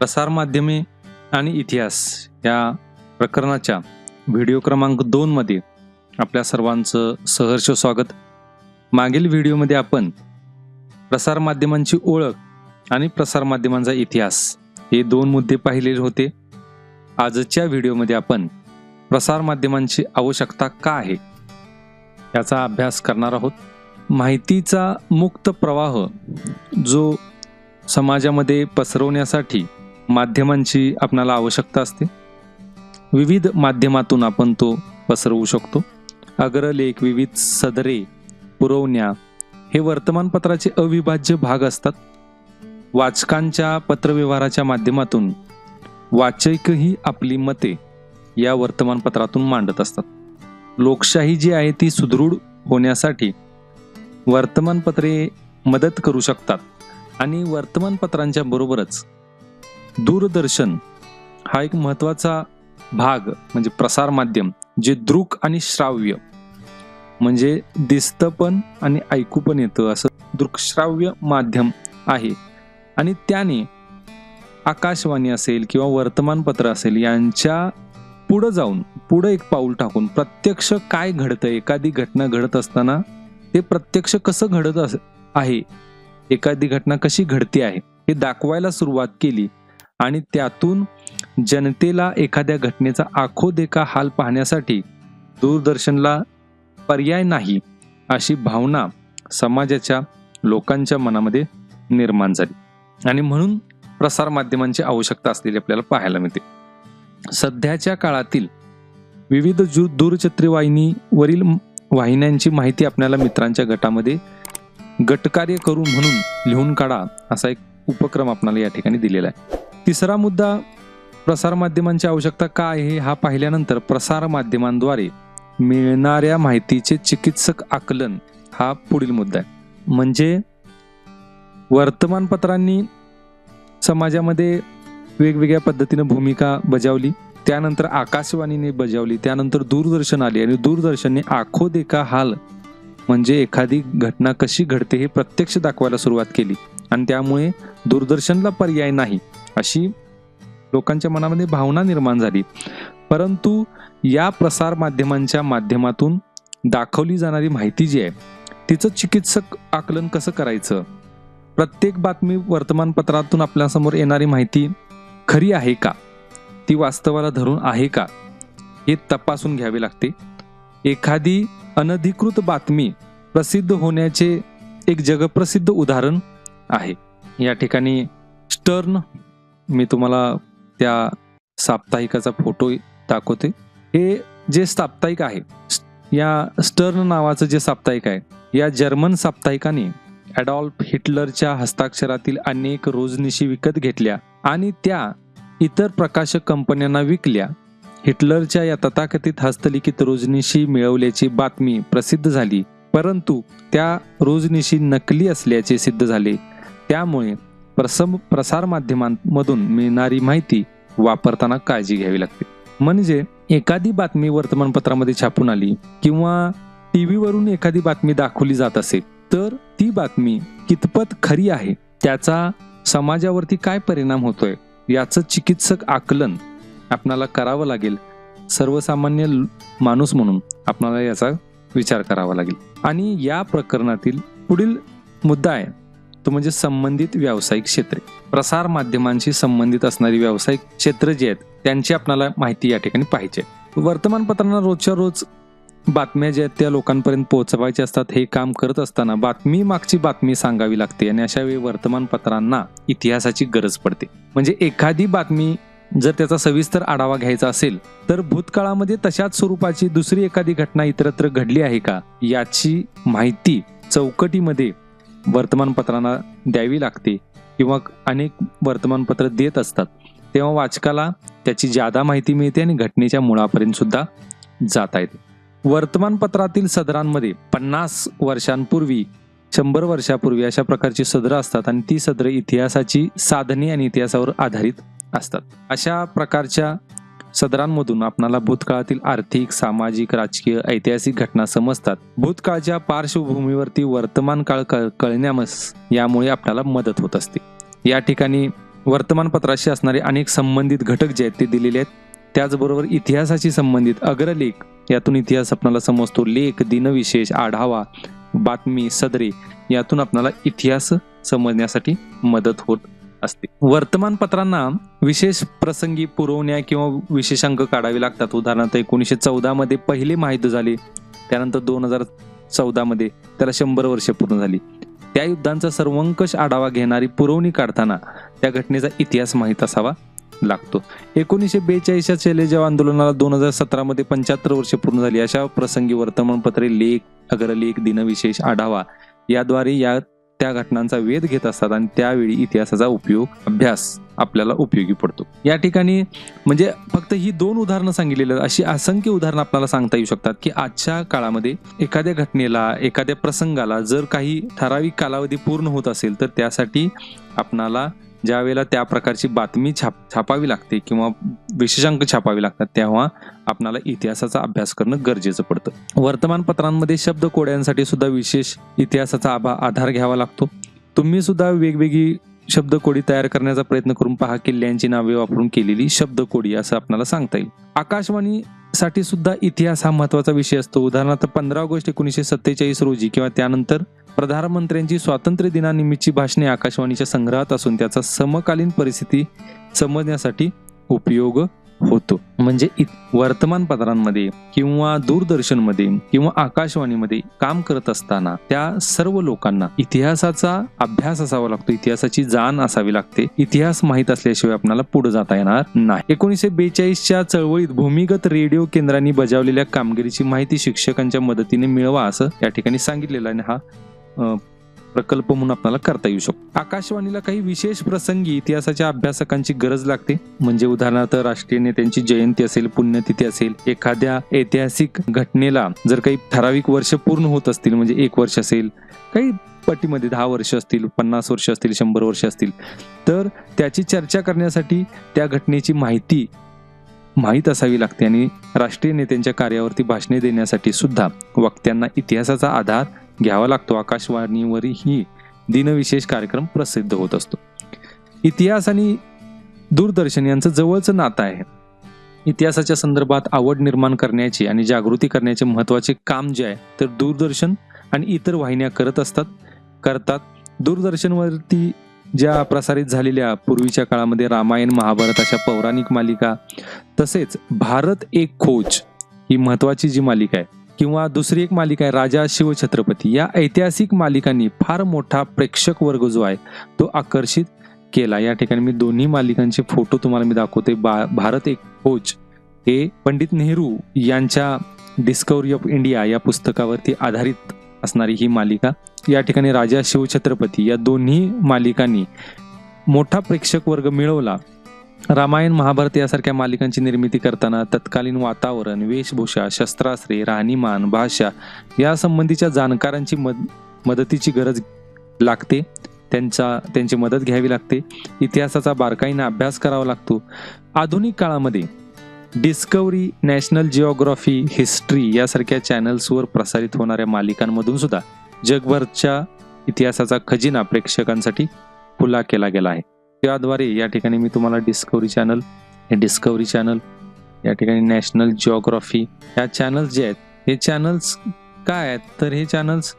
प्रसारमाध्यमे आणि इतिहास या प्रकरणाच्या व्हिडिओ क्रमांक दोनमध्ये आपल्या सर्वांचं सहर्ष स्वागत. मागील व्हिडिओमध्ये आपण प्रसारमाध्यमांची ओळख आणि प्रसारमाध्यमांचा इतिहास हे दोन मुद्दे पाहिलेले होते. आजच्या व्हिडिओमध्ये आपण प्रसारमाध्यमांची आवश्यकता का आहे याचा अभ्यास करणार आहोत. माहितीचा मुक्त प्रवाह जो समाजामध्ये पसरवण्यासाठी माध्यमांची आपणाला आवश्यकता असते. विविध माध्यमातून आपण तो पसरवू शकतो. अग्रलेख विविध सदरे पुरवण्या हे वर्तमानपत्राचे अविभाज्य भाग असतात. वाचकांच्या पत्रव्यवहाराच्या माध्यमातून वाचकही आपली मते या वर्तमानपत्रातून मांडत असतात. लोकशाही जी आहे ती सुदृढ होण्यासाठी वर्तमानपत्रे मदत करू शकतात आणि वर्तमानपत्रांच्या बरोबरच दूरदर्शन हा एक महत्त्वाचा भाग म्हणजे प्रसार माध्यम जे दृक आणि श्राव्य म्हणजे दिसतं पण आणि ऐकू पण येतं असं दृकश्राव्य माध्यम आहे. आणि त्याने आकाशवाणी असेल किंवा वर्तमानपत्र असेल यांच्या पुढं जाऊन पुढं एक पाऊल टाकून प्रत्यक्ष काय घडतं एखादी घटना घडत असताना ते प्रत्यक्ष कसं घडत अस आहे एखादी घटना कशी घडते आहे हे दाखवायला सुरुवात केली आणि त्यातून जनतेला एखाद्या घटनेचा आखो देखा हाल पाहण्यासाठी दूरदर्शनला पर्याय नाही अशी भावना समाजाच्या लोकांच्या मनामध्ये निर्माण झाली. आणि म्हणून प्रसारमाध्यमांची आवश्यकता असलेली आपल्याला पाहायला मिळते. सध्याच्या काळातील विविध जू दूरचित्रवाहिनीवरील वाहिन्यांची माहिती आपल्याला मित्रांच्या गटामध्ये गटकार्य करू म्हणून लिहून काढा असा एक उपक्रम आपल्याला या ठिकाणी दिलेला आहे. तिसरा मुद्दा प्रसारमाध्यमांची आवश्यकता काय आहे? हा पाहिल्यानंतर प्रसारमाध्यमांद्वारे मिळणाऱ्या माहितीचे चिकित्सक आकलन हा पुढील मुद्दा आहे. म्हणजे वर्तमानपत्रांनी समाजामध्ये वेगवेगळ्या पद्धतीनं भूमिका बजावली त्यानंतर आकाशवाणीने बजावली त्यानंतर दूरदर्शन आले आणि दूरदर्शनने आखो देखा हाल म्हणजे एखादी घटना कशी घडते हे प्रत्यक्ष दाखवायला सुरुवात केली. आणि त्यामुळे दूरदर्शनला पर्याय नाही. अशी लोकांच्या मनामध्ये भावना निर्माण झाली. परंतु या प्रसार माध्यमांच्या माध्यमातून दाखवली जाणारी माहिती जी आहे तिचं चिकित्सक आकलन कसं करायचं? प्रत्येक बातमी वर्तमानपत्रातून आपल्यासमोर येणारी माहिती खरी आहे का? ती वास्तवाला धरून आहे का? हे तपासून घ्यावे लागते. एखादी अनधिकृत बातमी प्रसिद्ध होण्याचे एक जगप्रसिद्ध उदाहरण आहे. या ठिकाणी स्टर्न मी तुम्हाला त्या साप्ताहिकाचा फोटो दाखवते. हे जे साप्ताहिक आहे या स्टर्न नावाचं जे साप्ताहिक आहे या जर्मन साप्ताहिकाने ॲडॉल्फ हिटलरच्या हस्ताक्षरातील अनेक रोजनिशी विकत घेतल्या आणि त्या इतर प्रकाशक कंपन्यांना विकल्या. हिटलरच्या या तथाकथित हस्तलिखित रोजनिशी मिळवल्याची बातमी प्रसिद्ध झाली परंतु त्या रोजनिशी नकली असल्याचे सिद्ध झाले. त्यामुळे प्रसम प्रसार माध्यमांमधून मिळणारी माहिती वापरताना काळजी घ्यावी लागते. म्हणजे एखादी बातमी वर्तमानपत्रामध्ये छापून आली किंवा टी व्हीवरून एखादी बातमी दाखवली जात असेल तर ती बातमी कितपत खरी आहे त्याचा समाजावरती काय परिणाम होतोय याचं चिकित्सक आकलन आपणाला करावं लागेल. सर्वसामान्य माणूस म्हणून आपणाला याचा विचार करावा लागेल. आणि या प्रकरणातील पुढील मुद्दा आहे. तो म्हणजे संबंधित व्यावसायिक क्षेत्रे प्रसार माध्यमांशी संबंधित असणारी व्यावसायिक क्षेत्र जे आहेत त्यांची आपल्याला माहिती या ठिकाणी पाहिजे. वर्तमानपत्रांना रोजच्या रोज बातम्या ज्या आहेत त्या लोकांपर्यंत पोहोचवायच्या असतात हे काम करत असताना बातमी मागची बातमी सांगावी लागते आणि अशा वेळी वर्तमानपत्रांना इतिहासाची गरज पडते. म्हणजे एखादी बातमी जर त्याचा सविस्तर आढावा घ्यायचा असेल तर भूतकाळामध्ये तशाच स्वरूपाची दुसरी एखादी घटना इतरत्र घडली आहे का? याची माहिती चौकटीमध्ये वर्तमानपत्रांना द्यावी लागते किंवा अनेक वर्तमानपत्र देत असतात. तेव्हा वाचकाला त्याची जादा माहिती मिळते आणि घटनेच्या मुळापर्यंत सुद्धा जाता येते. वर्तमानपत्रातील सदरांमध्ये पन्नास वर्षांपूर्वी शंभर वर्षापूर्वी अशा प्रकारची सदरं असतात आणि ती सदरं इतिहासाची साधने आणि इतिहासावर आधारित असतात. अशा प्रकारच्या सदरांमधून आपणाला भूतकाळातील आर्थिक सामाजिक राजकीय ऐतिहासिक घटना समजतात. भूतकाळच्या पार्श्वभूमीवरती वर्तमान काळ कळ- कळण्यामस यामुळे आपल्याला मदत होत असते. या ठिकाणी वर्तमानपत्राशी असणारे अनेक संबंधित घटक जे आहेत ते दिलेले आहेत. त्याचबरोबर इतिहासाशी संबंधित अग्रलेख यातून इतिहास आपणाला समजतो. लेख दिनविशेष आढावा बातमी सदरे यातून आपणाला इतिहास समजण्यासाठी मदत होत असते. वर्तमानपत्रांना विशेष प्रसंगी पुरवण्या किंवा विशेषांक काढावे लागतात. उदाहरणार्थ एकोणीसशे चौदा मध्ये पहिले महायुद्ध झाले त्यानंतर दोन हजार चौदा मध्ये त्याला शंभर वर्ष पूर्ण झाली. त्या युद्धांचा सर्वंकष आढावा घेणारी पुरवणी काढताना त्या घटनेचा इतिहास माहीत असावा लागतो. एकोणीसशे बेचाळीसच्या चलेजाव आंदोलनाला दोन हजार सतरामध्ये पंच्याहत्तर वर्षे पूर्ण झाली अशा प्रसंगी वर्तमानपत्रे लेख अग्रलेख दिनविशेष आढावा याद्वारे या त्या घटनांचा वेध घेत असतात आणि त्यावेळी इतिहासाचा उपयोग अभ्यास आपल्याला उपयोगी पडतो या ठिकाणी म्हणजे फक्त ही दोन उदाहरणं सांगितलेली आहेत. अशी असंख्य उदाहरणं आपल्याला सांगता येऊ शकतात की आजच्या काळामध्ये एखाद्या घटनेला एखाद्या प्रसंगाला जर काही ठराविक कालावधी पूर्ण होत असेल तर त्यासाठी आपणाला ज्या वेळेला त्या प्रकारची बातमी छाप छापावी लागते किंवा विशेषांक छापावे लागतात तेव्हा आपणाला इतिहासाचा अभ्यास करणं गरजेचं पडतं. वर्तमानपत्रांमध्ये शब्द कोड्यांसाठी सुद्धा विशेष इतिहासाचा आभा आधार घ्यावा लागतो. तुम्ही सुद्धा वेगवेगळी शब्दकोडी तयार करण्याचा प्रयत्न करून पहा किल्ल्यांची नावे वापरून केलेली शब्दकोडी असं आपल्याला सांगता येईल. आकाशवाणीसाठी सुद्धा इतिहास हा महत्त्वाचा विषय असतो. उदाहरणार्थ पंधरा ऑगस्ट एकोणीसशे सत्तेचाळीस रोजी किंवा त्यानंतर प्रधानमंत्र्यांची स्वातंत्र्य दिनानिमित्तची भाषणे आकाशवाणीच्या संग्रहात असून त्याचा समकालीन परिस्थिती समजण्यासाठी उपयोग होतो. म्हणजे वर्तमानपत्रांमध्ये किंवा दूरदर्शनमध्ये किंवा आकाशवाणीमध्ये काम करत असताना त्या सर्व लोकांना इतिहासाचा अभ्यास असावा लागतो. इतिहासाची जाण असावी लागते. इतिहास माहीत असल्याशिवाय आपल्याला पुढे जाता येणार नाही. एकोणीसशे बेचाळीसच्या चळवळीत भूमिगत रेडिओ केंद्रांनी बजावलेल्या कामगिरीची माहिती शिक्षकांच्या मदतीने मिळवा असं या ठिकाणी सांगितलेलं आहे. आणि हा प्रकल्प म्हणून आपल्याला करता येऊ शकतो. आकाशवाणीला काही विशेष प्रसंगी इतिहासाच्या अभ्यासकांची गरज लागते. म्हणजे उदाहरणार्थ राष्ट्रीय नेत्यांची जयंती असेल पुण्यतिथी असेल एखाद्या ऐतिहासिक घटनेला जर काही ठराविक वर्ष पूर्ण होत असतील म्हणजे एक वर्ष असेल काही पटीमध्ये दहा वर्ष असतील पन्नास वर्ष असतील शंभर वर्ष असतील तर त्याची चर्चा करण्यासाठी त्या घटनेची माहिती माहीत असावी लागते. आणि राष्ट्रीय नेत्यांच्या कार्यावरती भाषणे देण्यासाठी सुद्धा वक्त्यांना इतिहासाचा आधार घ्यावा लागतो. आकाशवाणीवरही दिनविशेष कार्यक्रम प्रसिद्ध होत असतो. इतिहास आणि दूरदर्शन यांचं जवळचं नातं आहे. इतिहासाच्या संदर्भात आवड निर्माण करण्याची आणि जागृती करण्याचे महत्त्वाचे काम जे आहे तर दूरदर्शन आणि इतर वाहिन्या करत असतात. करतात. दूरदर्शनवरती ज्या प्रसारित झालेल्या पूर्वीच्या काळामध्ये रामायण महाभारत अशा पौराणिक मालिका तसेच भारत एक खोज ही महत्वाची जी मालिका आहे किंवा दुसरी एक मालिका आहे राजा शिवछत्रपती. या ऐतिहासिक मालिकांनी फार मोठा प्रेक्षक वर्ग जो आहे तो आकर्षित केला. या ठिकाणी मी दोन्ही मालिकांचे फोटो तुम्हाला मी दाखवते. बा भारत एक खोज हे पंडित नेहरू यांच्या डिस्कवरी ऑफ इंडिया या पुस्तकावरती आधारित असणारी ही मालिका. या ठिकाणी राजा शिवछत्रपती या दोन्ही मालिकांनी मोठा प्रेक्षक वर्ग मिळवला. रामायण महाभारत यासारख्या मालिकांची निर्मिती करताना तत्कालीन वातावरण वेशभूषा शस्त्रास्त्रे राहणीमान भाषा यासंबंधीच्या जाणकारांची मद मदतीची गरज लागते. त्यांचा त्यांची मदत घ्यावी लागते. इतिहासाचा बारकाईने अभ्यास करावा लागतो. आधुनिक काळामध्ये डिस्कवरी नॅशनल जिओग्राफी हिस्ट्री यासारख्या चॅनल्सवर प्रसारित होणाऱ्या मालिकांमधून सुद्धा जगभरच्या इतिहासाचा खजिना प्रेक्षकांसाठी खुला केला गेला आहे. त्याद्वारे या ठिकाणी मी तुम्हाला डिस्कवरी चॅनल हे डिस्कवरी चॅनल या ठिकाणी नॅशनल जिओग्राफी ह्या चॅनल्स जे आहेत हे चॅनल्स काय आहेत? तर हे चॅनल्स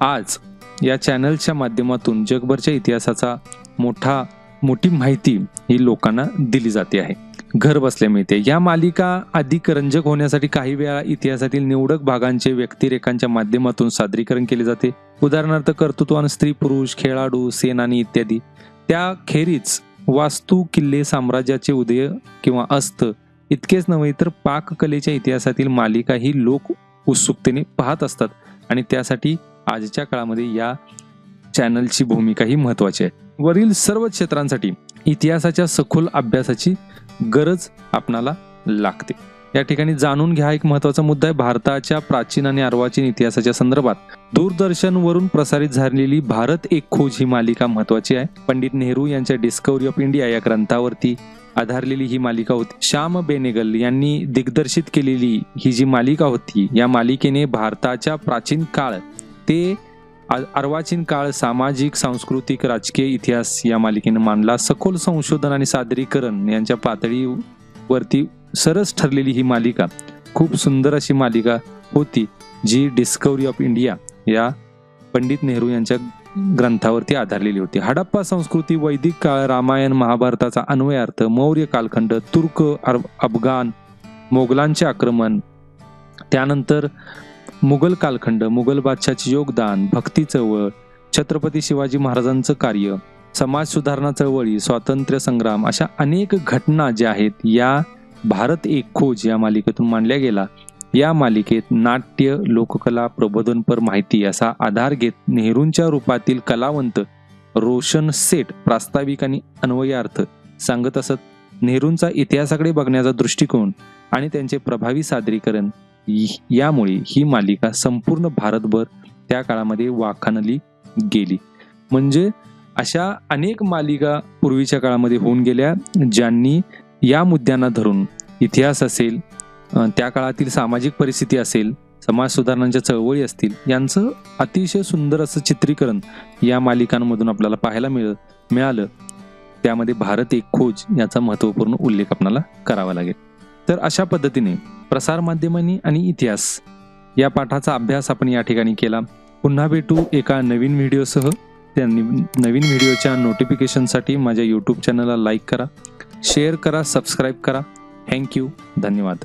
आज या चॅनलच्या माध्यमातून जगभरच्या इतिहासाचा मोठा मोठी माहिती ही लोकांना दिली जाते आहे. घर बसल्या मिळते. या मालिका अधिक रंजक होण्यासाठी काही वेळा इतिहासातील निवडक भागांचे व्यक्तिरेखांच्या माध्यमातून सादरीकरण केले जाते. उदाहरणार्थ कर्तृत्वान स्त्री पुरुष खेळाडू सेनानी इत्यादी. त्याखेरीज वास्तू किल्ले साम्राज्याचे उदय किंवा अस्त इतकेच नव्हे तर पाककलेच्या इतिहासातील मालिकाही लोक उत्सुकतेने पाहत असतात. आणि त्यासाठी आजच्या काळामध्ये या चॅनलची भूमिका ही महत्वाची आहे. वरील सर्व क्षेत्रांसाठी इतिहासाच्या सखोल अभ्यासाची गरज आपणाला लागते. या ठिकाणी जाणून घ्या एक महत्त्वाचा मुद्दा आहे भारताच्या प्राचीन आणि अर्वाचीन इतिहासाच्या संदर्भात. दूरदर्शनवरून प्रसारित झालेली भारत एक खोज ही मालिका महत्वाची आहे. पंडित नेहरू यांच्या डिस्कवरी ऑफ इंडिया या ग्रंथावरती आधारलेली ही मालिका होती. श्याम बेनेगल यांनी दिग्दर्शित केलेली ही जी मालिका होती या मालिकेने भारताच्या प्राचीन काळ ते अर्वाचीन काळ सामाजिक सांस्कृतिक राजकीय इतिहास या मालिकेने मांडला. सखोल संशोधन आणि सादरीकरण यांच्या पातळीवरती सरस ठरलेली ही मालिका खूप सुंदर अशी मालिका होती जी डिस्कवरी ऑफ इंडिया या पंडित नेहरू यांच्या ग्रंथावरती आधारलेली होती. हडप्पा संस्कृती वैदिक काळ रामायण महाभारताचा अन्वयार्थ मौर्य कालखंड तुर्क अफगाण मोगलांचे आक्रमण त्यानंतर मुघल कालखंड मुघल बादशाचे योगदान भक्ती चळवळ छत्रपती शिवाजी महाराजांचं कार्य समाज सुधारणा चळवळी स्वातंत्र्य संग्राम अशा अनेक घटना ज्या आहेत या भारत एक खोज या मालिकेतून मांडल्या गेला. या मालिकेत नाट्य लोककला प्रबोधनपर माहिती असा आधार घेत नेहरूंच्या रूपातील कलावंत रोशन सेठ प्रास्ताविक आणि अन्वयार्थ सांगत असत नेहरूंचा इतिहासाकडे बघण्याचा दृष्टिकोन आणि त्यांचे प्रभावी सादरीकरण यामुळे ही मालिका संपूर्ण भारतभर त्या काळामध्ये वाखाणली गेली. म्हणजे अशा अनेक मालिका पूर्वीच्या काळामध्ये होऊन गेल्या ज्यांनी या मुद्द्यांना धरून इतिहास असेल त्या काळातील सामाजिक परिस्थिती असेल समाज सुधारणांच्या चळवळी असतील यांचं अतिशय सुंदर असं चित्रीकरण या मालिकांमधून आपल्याला पाहायला मिळ मिळालं. त्यामध्ये भारत एक खोज याचा महत्त्वपूर्ण उल्लेख आपल्याला करावा लागेल. तर अशा पद्धतीने प्रसारमाध्यमांनी आणि इतिहास या पाठाचा अभ्यास आपण या ठिकाणी केला. पुन्हा भेटू एका नवीन व्हिडिओसह. त्या नवीन व्हिडिओच्या नोटिफिकेशनसाठी माझ्या यूट्यूब चॅनलला लाईक करा. शेअर करा सबस्क्राईब करा. थँक्यू धन्यवाद.